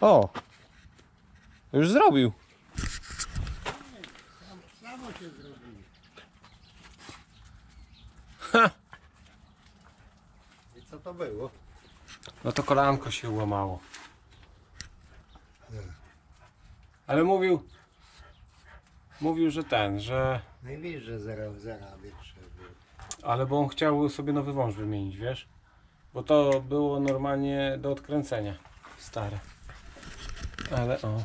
O! Już zrobił. Samo się zrobiło. Ha! I co to było? No to kolanko się łamało. Ale mówił. Mówił, że ten, że. No i wiesz, że zero, zarabiać trzeba. Ale bo on chciał sobie nowy wąż wymienić, wiesz? Bo to było normalnie do odkręcenia. Stare. Ale o.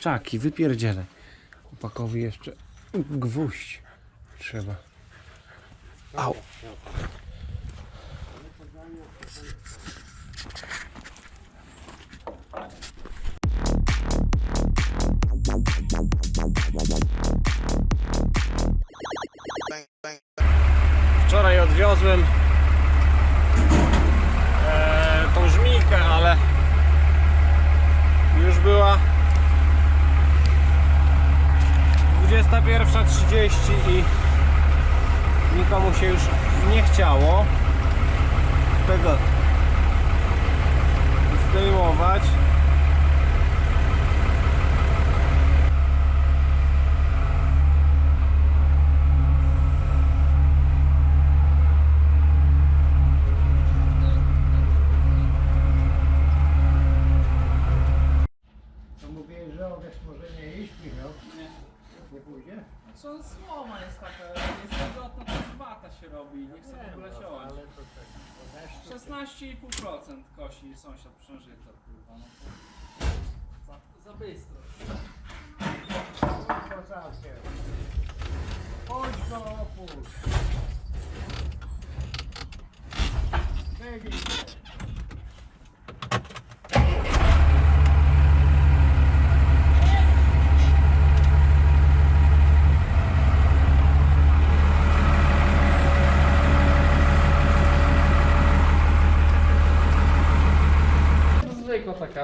Czaki, wypierdzielę. Chłopakowi jeszcze gwóźdź trzeba. Au. Wczoraj odwiozłem e, tą żmijkę, ale już była 21.30 i nikomu się już nie chciało tego zdejmować. To mówię, że owiec może nie iść, Michał? Nie. Nie pójdzie? Co słoma jest taka, jest wilgotna, to z wata się robi, nie chce w ogóle no, ciąć. ale to tak. po deszczu 16,5% kosi sąsiad przężyto, kurwa, no to za, za bystro. Chodź go opuść. Się.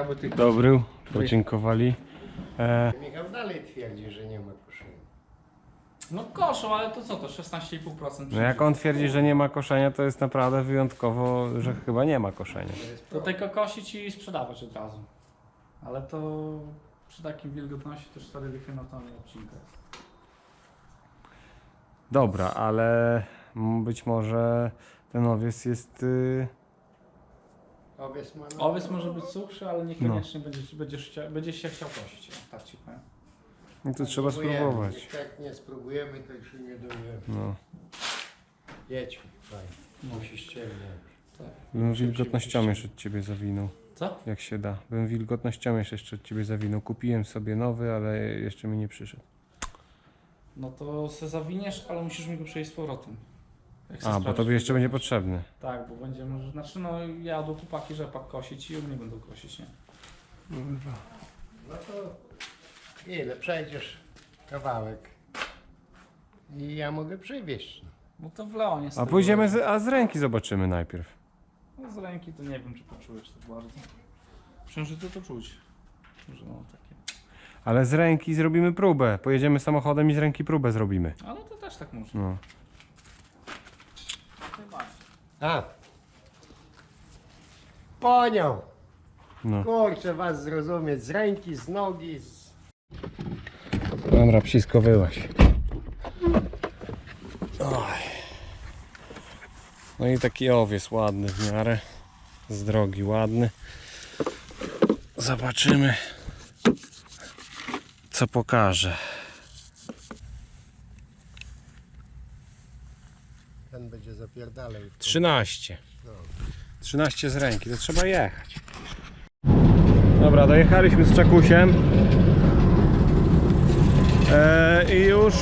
Aby tylko... Dobry, podziękowali. E, Michał dalej twierdzi, że nie ma koszenia. No koszą, ale to co to, 16,5% no jak on twierdzi, że nie ma koszenia, to jest naprawdę wyjątkowo, że chyba nie ma koszenia. To tylko kosić i sprzedawać od razu. Ale to przy takim wilgotności to 4 dychy na tonę odcinka jest. Dobra, ale m- być może ten owiec jest. Y, Owiec ma na... Owiec może być suchszy, ale niekoniecznie będziesz, będziesz, chcia, będziesz się chciał kosić, o, tak ci powiem. no to trzeba Spróbujemy. spróbować. Jak tak nie spróbujemy, to już nie dowiemy. No. Jedźmy, fajnie. No. Musi ściemniać. Bym wilgotnościomierz od ciebie zawinął, Co? jak się da. Bym wilgotnościomierz jeszcze od ciebie zawinął. Kupiłem sobie nowy, ale jeszcze mi nie przyszedł. No to se zawiniesz, ale musisz mi go przejść z powrotem. Jak A, bo sprawdzisz, tobie jeszcze to- będzie potrzebny. Tak, bo będziemy, znaczy no jadą chłopaki rzepak kosić i oni będą kosić, nie? No to ile? Przejdziesz kawałek. I ja mogę przywieźć. No to w Leonie z A tego- pójdziemy, z, a z ręki zobaczymy najpierw. No z ręki to nie wiem, czy poczujesz tak bardzo. Przężyty to czuć, że no takie. Ale z ręki zrobimy próbę. Pojedziemy samochodem i z ręki próbę zrobimy. Ale to też tak można. No. A! Ponią! no. Kurczę was zrozumieć z ręki, z nogi, z... Dobra, psisko wyłaś. No i taki owiec ładny w miarę. Z drogi ładny. Zobaczymy co pokaże. Tą- 13. No. 13 z ręki, to trzeba jechać. Dobra, dojechaliśmy z Czakusiem. E, I już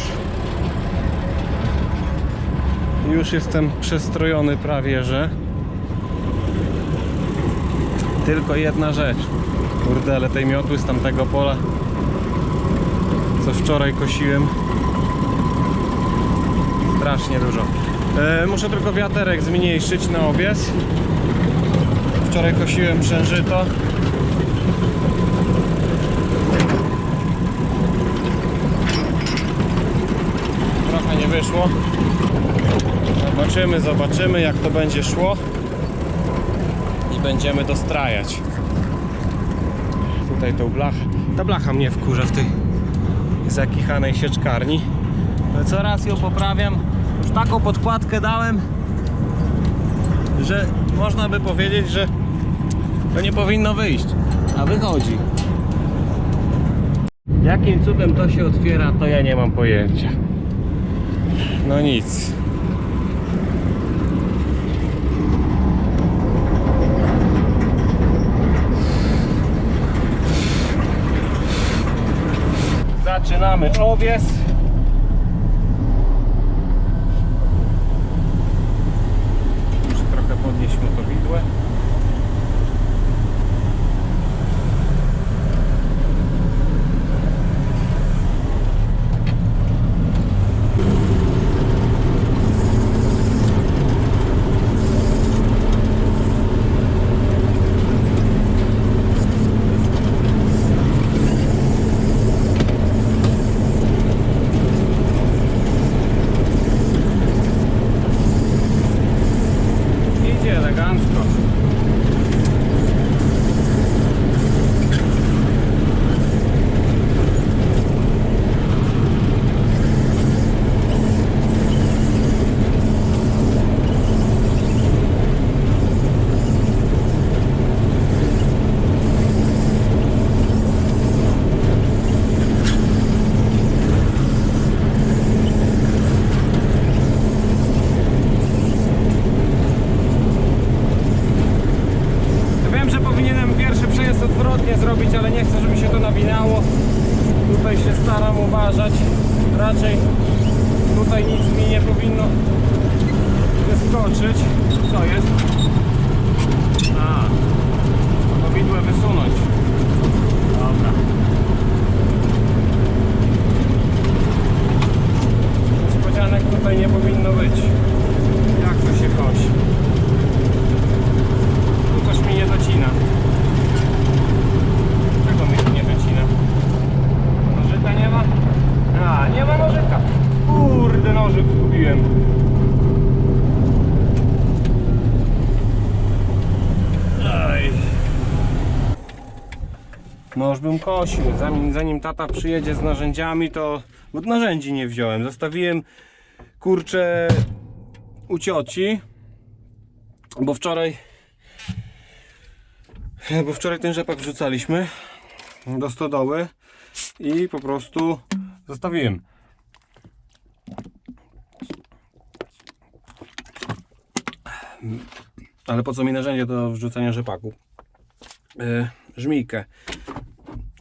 już jestem przestrojony prawie, że tylko jedna rzecz. Kurde, ale tej miotły z tamtego pola co wczoraj kosiłem strasznie dużo. E, muszę tylko wiaterek zmniejszyć na owiec. Wczoraj kosiłem przężyto. Trochę nie wyszło. Zobaczymy, zobaczymy jak to będzie szło. I będziemy dostrajać. tutaj tą blachę. Ta blacha mnie wkurza w tej zakichanej sieczkarni. Coraz ją poprawiam. Taką podkładkę dałem, że można by powiedzieć, że to nie powinno wyjść, a wychodzi. Jakim cudem to się otwiera, to ja nie mam pojęcia. No nic. Zaczynamy owies. Muszę trochę podnieść motowidłę. Idzie elegancko. Wiem, że powinienem pierwszy przejazd odwrotnie zrobić, ale nie chcę, żeby się to nawinało. Tutaj się staram uważać. Raczej tutaj nic mi nie powinno wyskoczyć. Co jest? A, powidłe wysunąć. Dobra. Niespodzianek tutaj nie powinno być. Jak to się kosi? Tu coś mi nie docina. Czego mi tu nie docina? Nożyka nie ma? A, nie ma nożyka. Kurde, nożyk zgubiłem. Aj. Noż bym kosił. Zanim, zanim tata przyjedzie z narzędziami, to... Bo narzędzi nie wziąłem. Zostawiłem kurczę u cioci. Bo wczoraj bo wczoraj ten rzepak wrzucaliśmy do stodoły i po prostu zostawiłem. Ale po co mi narzędzie do wrzucania rzepaku? Yy, żmijkę.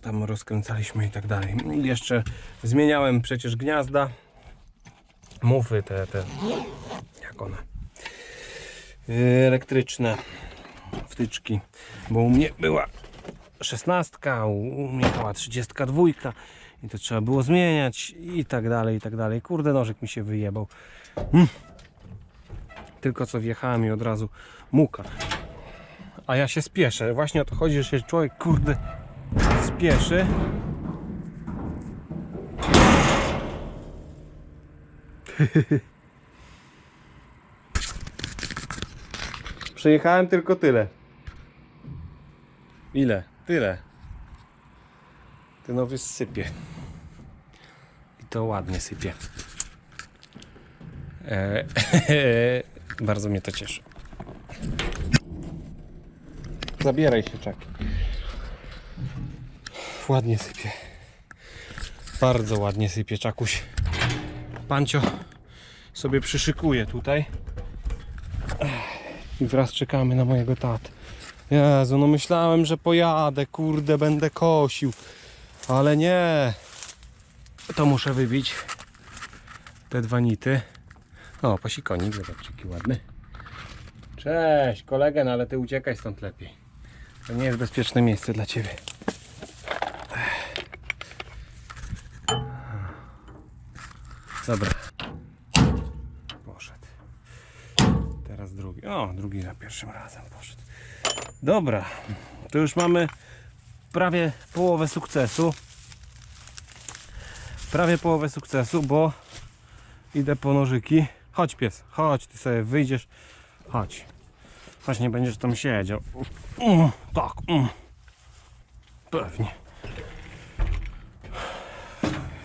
Tam rozkręcaliśmy i tak dalej. Jeszcze zmieniałem przecież gniazda. Mufy te, te jak one? Yy, elektryczne wtyczki, bo u mnie była 16, u Michała 32 i to trzeba było zmieniać i tak dalej, i tak dalej. Kurde, nożyk mi się wyjebał. Mm. Tylko co wjechałem i od razu muka. A ja się spieszę. Właśnie o to chodzi, że się człowiek, kurde, spieszy. Przejechałem tylko tyle. Ile? Tyle. Ten nowy sypie. I to ładnie sypie. E, bardzo mnie to cieszy. Zabieraj się, czaki. Ładnie sypie. Bardzo ładnie sypie, czakuś. Pancio sobie przyszykuje tutaj. I wraz czekamy na mojego tatę. Jezu, no myślałem, że pojadę, kurde, będę kosił. Ale nie. To muszę wybić te dwa nity. O, pasikonik, zobaczcie, jaki ładny. Cześć, kolegę, no ale ty uciekaj stąd lepiej. To nie jest bezpieczne miejsce dla ciebie. Dobra. Poszedł. Teraz drugi. O, drugi za pierwszym razem poszedł. Dobra, to już mamy prawie połowę sukcesu. Prawie połowę sukcesu, bo idę po nożyki. Chodź pies, chodź, ty sobie wyjdziesz. Chodź. Chodź, nie będziesz tam siedział. Mm, tak. Mm. Pewnie.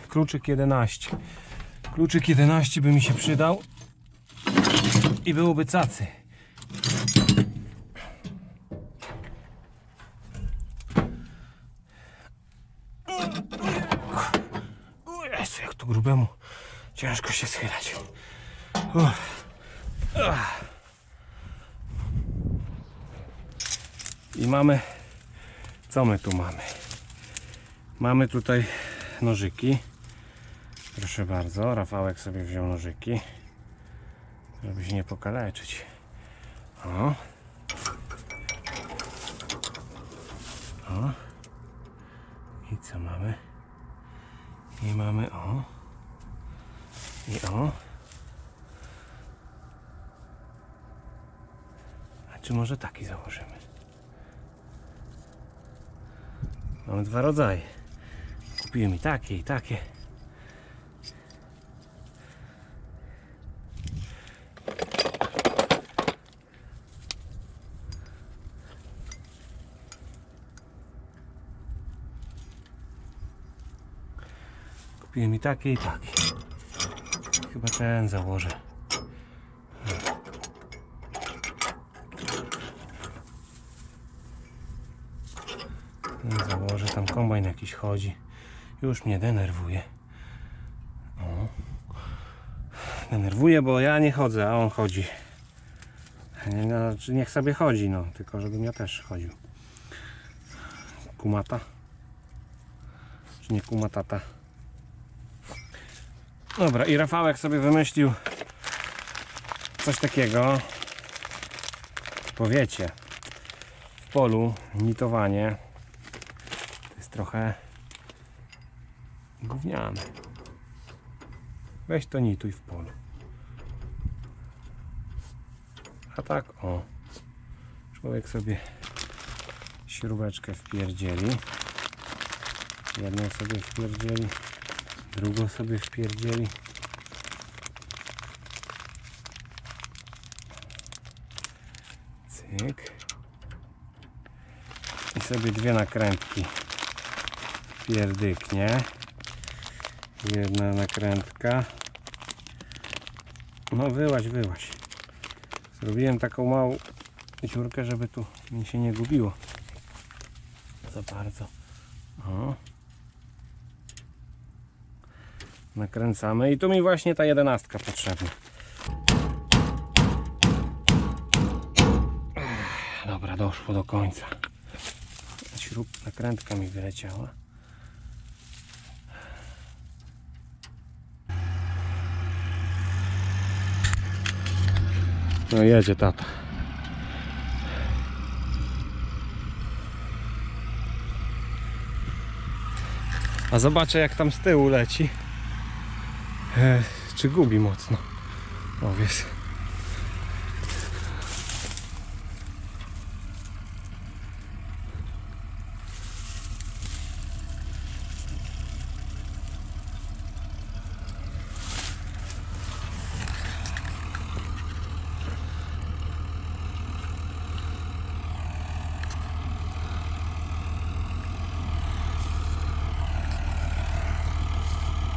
Kluczyk 11. Kluczyk 11 by mi się przydał. I byłoby cacy. O Jezu, jak tu grubemu ciężko się schylać. I mamy, co my tu mamy? Mamy tutaj nożyki. Proszę bardzo, Rafałek sobie wziął nożyki, żeby się nie pokaleczyć. O. O. I co mamy? I mamy o. I o. czy może taki założymy? Mamy dwa rodzaje. Kupiłem i takie, i takie. Kupiłem i takie, i takie. Chyba ten założę. Ten założę, tam kombajn jakiś chodzi. Już mnie denerwuje. O. Denerwuje, bo ja nie chodzę, a on chodzi. Nie, no, niech sobie chodzi, no, tylko żebym ja też chodził. Kumata? Czy nie kumatata? Dobra, i Rafałek sobie wymyślił coś takiego. Powiecie, w polu nitowanie trochę gówniane. Weź to nituj w polu. A tak, o. Człowiek sobie śrubeczkę wpierdzieli. Jedną sobie wpierdzieli, drugą sobie wpierdzieli. Cyk. I sobie dwie nakrętki pierdyknie. Jedna nakrętka. No wyłaź, wyłaź. Zrobiłem taką małą dziurkę, żeby tu mi się nie gubiło. Za bardzo. O. Nakręcamy i tu mi właśnie ta jedenastka potrzebna. Dobra, doszło do końca. Śrub, nakrętka mi wyleciała. No jedzie tata. A zobaczę jak tam z tyłu leci. E, czy gubi mocno. O wiesz.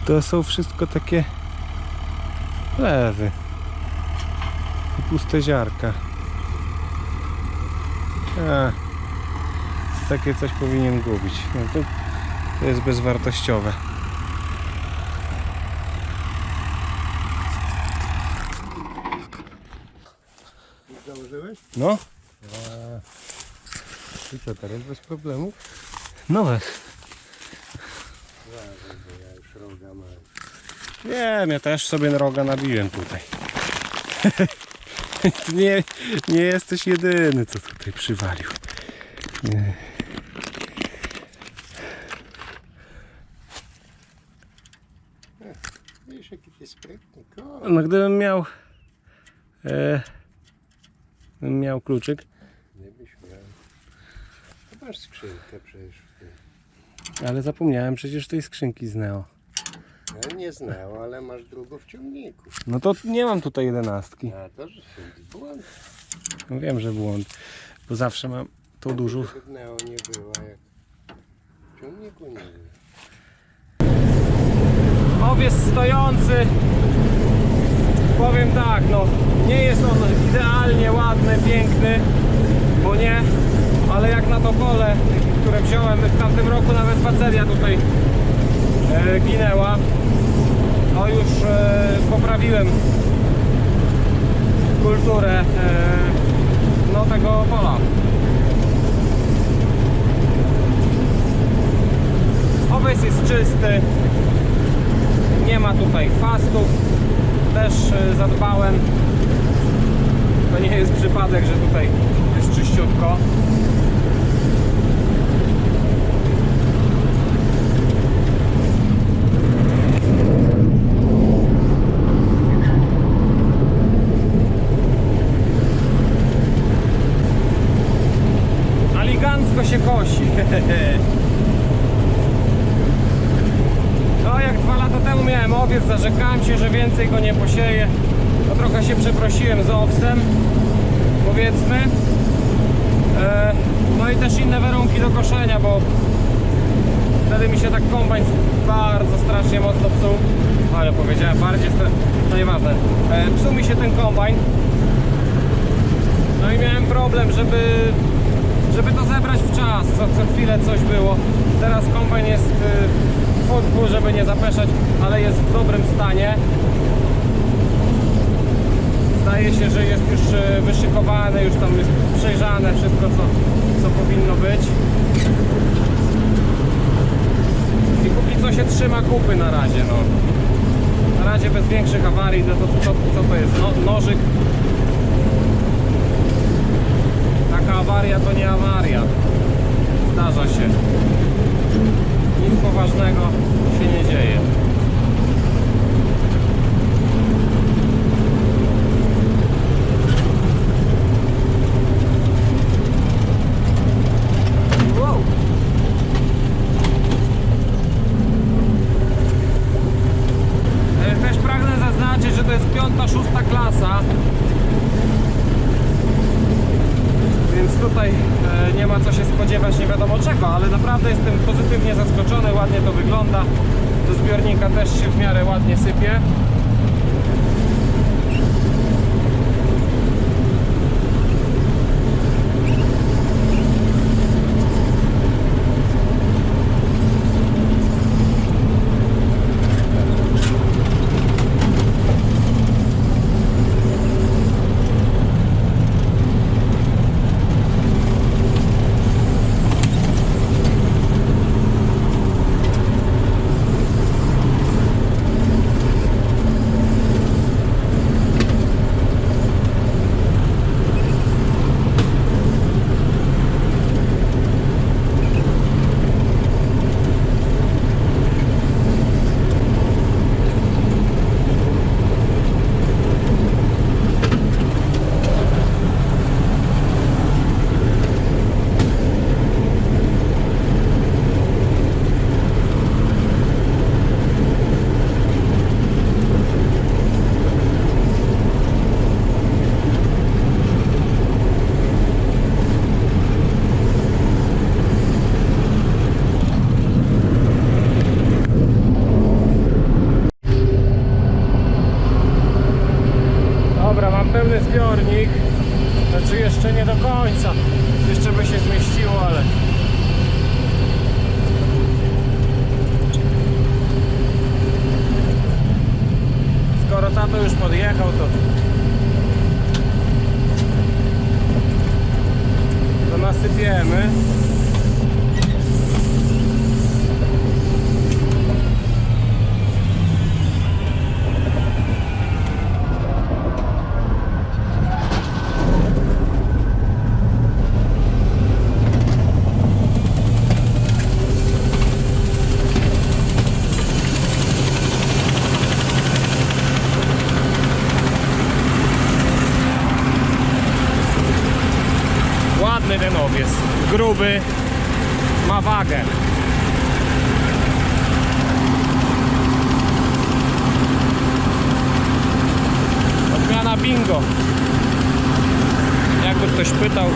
To są wszystko takie lewy i puste ziarka. A, takie coś powinien gubić. No to, to jest bezwartościowe. Założyłeś? No, I co teraz bez problemów? no weź. Uważaj, bo ja już roga mam. Wiem, ja też sobie roga nabiłem tutaj. Nie, nie jesteś jedyny, co tutaj przywalił. Nie. Wiesz jaki. No gdybym miał e, miał kluczyk, Nie byś miał. Masz skrzynkę przecież w tym. ale zapomniałem przecież tej skrzynki z Neo. Ja nie znał, ale masz drugą w ciągniku. No to nie mam tutaj jedenastki. A to, że jest błąd. No wiem, że błąd, bo zawsze mam tą dużą. Neo nie była jak W ciągniku nie wiem. Owies stojący. Powiem tak, no nie jest on idealnie ładny, piękny, bo nie, ale jak na to pole, które wziąłem w tamtym roku, nawet facelia tutaj e, ginęła. No już e, poprawiłem kulturę e, no tego pola. Owiec jest czysty, nie ma tutaj chwastów, też e, zadbałem. To nie jest przypadek, że tutaj jest czyściutko. Aligancko się kosi. No jak dwa lata temu miałem owiec, zarzekałem się, że więcej go nie posieję. To trochę się przeprosiłem z owsem, powiedzmy. E, no i też inne warunki do koszenia, bo wtedy mi się tak kombajn bardzo strasznie mocno psuł. Ale powiedziałem bardziej, no nieważne. E, psuł mi się ten kombajn. No i miałem problem, żeby żeby to zebrać w czas, co, co chwilę coś było. Teraz kombajn jest y, w podku, żeby nie zapeszać, ale jest w dobrym stanie. Zdaje się, że jest już y, wyszykowany, już tam jest przejrzane wszystko, co, co powinno być. I póki co się trzyma kupy na razie, no. Na razie bez większych awarii, no to co, co to jest? No, nożyk awaria to nie awaria. Zdarza się. Nic poważnego się nie dzieje. Zmieściło, ale... Dingo. Jakby ktoś pytał.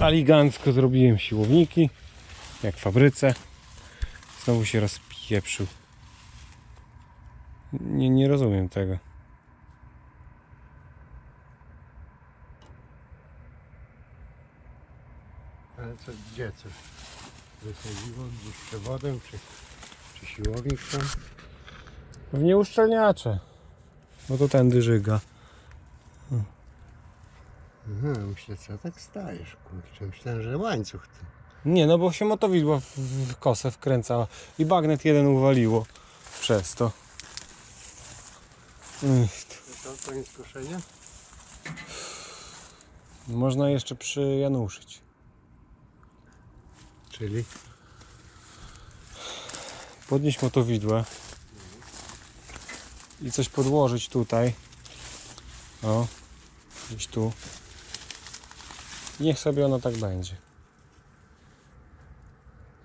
Aligancko zrobiłem siłowniki, jak w fabryce. Znowu się rozpieprzył. Nie, nie rozumiem tego. Ale co, gdzie coś wysadziło? Gdzieś przewodem, czy, czy siłownik tam? W nieuszczelniacze. No to tędy żyga. Aha, myślę, co tak stajesz, kurczę. Myślałem, że łańcuch ty. Nie, no bo się motowidło w, w kosę wkręcało i bagnet jeden uwaliło przez to. To koniec koszenia? Można jeszcze przyjanuszyć. Czyli? Podnieść motowidłę i coś podłożyć tutaj. O, gdzieś tu. Niech sobie ono tak będzie.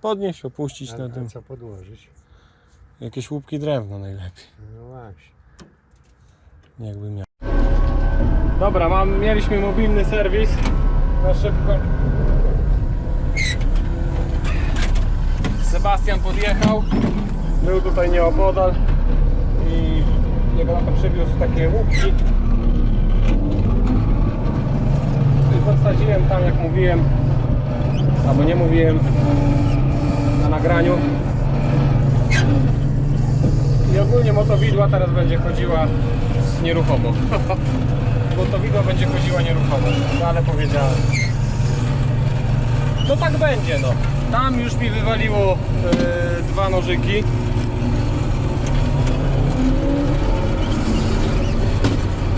Podnieść, opuścić na tym. co podłożyć? Jakieś łupki drewna najlepiej. No właśnie. Miał. Dobra, mam, mieliśmy mobilny serwis na szybko. Sebastian podjechał, był tutaj nieopodal i jego na to przywiózł takie łupki. I podsadziłem tam, jak mówiłem, albo nie mówiłem na nagraniu. I ogólnie motowidła teraz będzie chodziła nieruchomo. Motowidła będzie chodziła nieruchomo, no ale powiedziałem. No tak będzie no. Tam już mi wywaliło yy, dwa nożyki.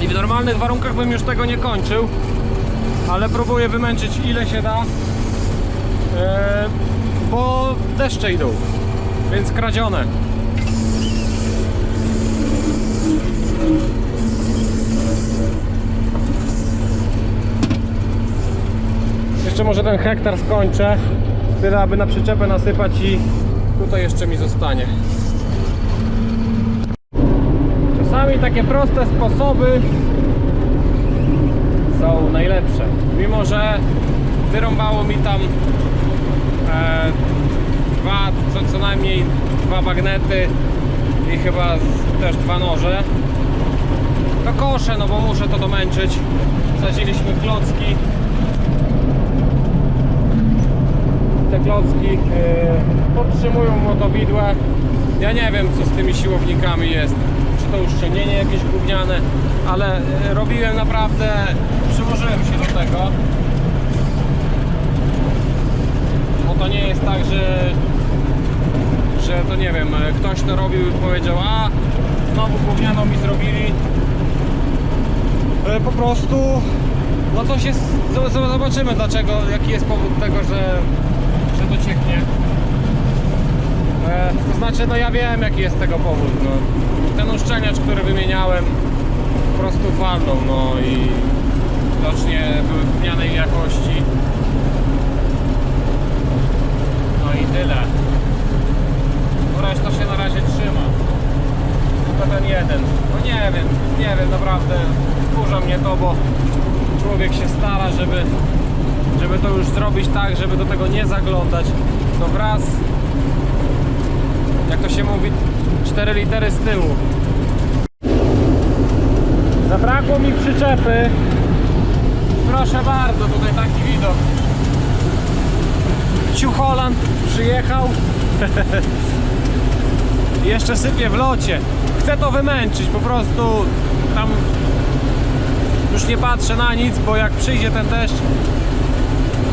I w normalnych warunkach bym już tego nie kończył, ale próbuję wymęczyć ile się da, yy, bo deszcze idą, więc kradzione. Jeszcze może ten hektar skończę. Tyle, aby na przyczepę nasypać i tutaj jeszcze mi zostanie. Czasami takie proste sposoby są najlepsze. Mimo, że wyrąbało mi tam e, dwa, co, co najmniej dwa bagnety i chyba też dwa noże. To koszę, no bo muszę to domęczyć. Sadziliśmy klocki te klocki yy, podtrzymują motowidłę. Ja nie wiem co z tymi siłownikami jest. Czy to uszczelnienie jakieś gówniane, ale yy, robiłem naprawdę, przyłożyłem się do tego. Bo to nie jest tak, że że to nie wiem, ktoś to robił i powiedział, a znowu gównianą mi zrobili. Po prostu no coś jest, zobaczymy dlaczego, jaki jest powód tego, że że to cieknie. E, to znaczy, no ja wiem jaki jest tego powód. No. Ten uszczelniacz, który wymieniałem, po prostu walnął, no i widocznie były gównianej jakości. No i tyle. Reszta się na razie trzyma. Tylko ten jeden. No nie wiem, nie wiem, naprawdę wkurza mnie to, bo człowiek się stara, żeby żeby to już zrobić tak, żeby do tego nie zaglądać, to wraz, jak to się mówi, 4 litery z tyłu. Zabrakło mi przyczepy. Proszę bardzo, tutaj taki widok. Ciu Holland przyjechał. Jeszcze sypie w locie. Chcę to wymęczyć, po prostu tam już nie patrzę na nic, bo jak przyjdzie ten deszcz,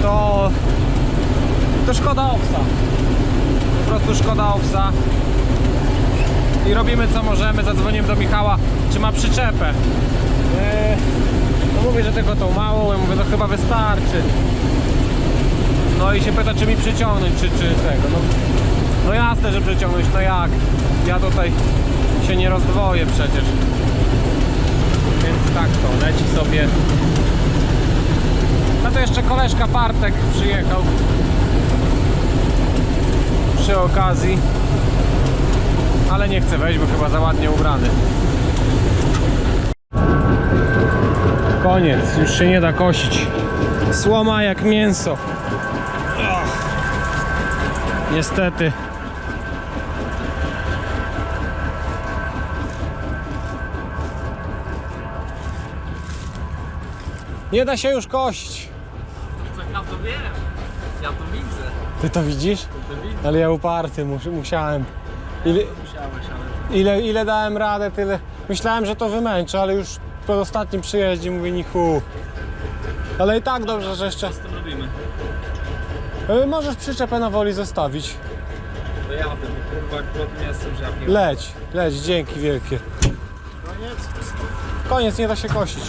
to to szkoda owsa po prostu szkoda owsa i robimy co możemy. Zadzwoniłem do Michała czy ma przyczepę. Eee, no mówię, że tylko tą małą. Ja mówię, no chyba wystarczy. No i się pyta czy mi przyciągnąć czy, czy tego. No, no jasne, że przyciągnąć, no jak? Ja tutaj się nie rozdwoję przecież. Więc tak to leci sobie no to jeszcze koleżka Bartek przyjechał przy okazji ale nie chce wejść, bo chyba za ładnie ubrany Koniec, już się nie da kosić. Słoma jak mięso. Niestety. Nie da się już kosić. Ja to wiem. Ja to widzę. Ty to widzisz? To widzę. Ale ja uparty mus musiałem. Ile, Musiałeś, ale... ile, ile dałem radę, tyle. Myślałem, że to wymęczę, ale już po ostatnim przyjeździe mówię ni chu. Ale i tak dobrze, że jeszcze. Co robimy? E, Możesz przyczepę na woli zostawić. To jadę, bo kurwa nie jestem żadnie. Leć, leć, dzięki wielkie. Koniec? Koniec, nie da się kosić.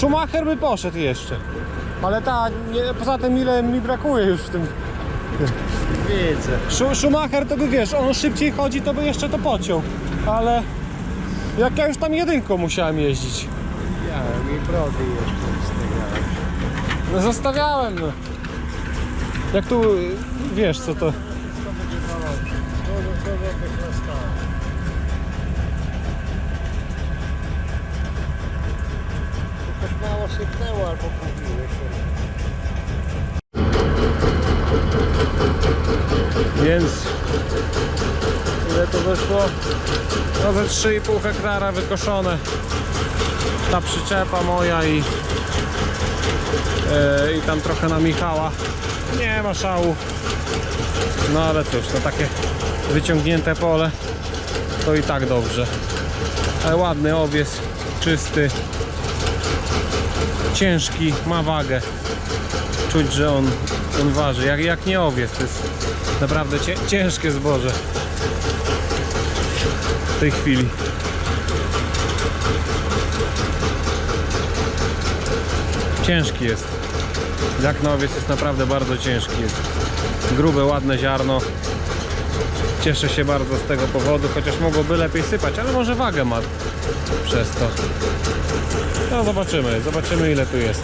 Schumacher by poszedł jeszcze. Ale ta, nie, poza tym ile mi brakuje już w tym. Widzę. Schu- Schumacher to by wiesz, on szybciej chodzi, to by jeszcze to pociął. Ale jak ja już tam jedynką musiałem jeździć. Ja mi brody jeszcze stawiałem. No zostawiałem no. Jak tu wiesz co to. Co mało sypnęło albo kupiłeś. Więc ile to wyszło? No ze 3,5 hektara wykoszone. Ta przyczepa moja i e, i tam trochę na Michała. Nie ma szału. No ale cóż, no takie wyciągnięte pole to i tak dobrze. Ale ładny owies, czysty, ciężki, ma wagę. Czuć, że on, on waży. Jak, jak nie owies, to jest naprawdę cię, ciężkie zboże w tej chwili. Ciężki jest. Jak na owiec jest naprawdę bardzo ciężki jest. Grube, ładne ziarno. Cieszę się bardzo z tego powodu, chociaż mogłoby lepiej sypać, ale może wagę ma przez to. No zobaczymy, zobaczymy ile tu jest.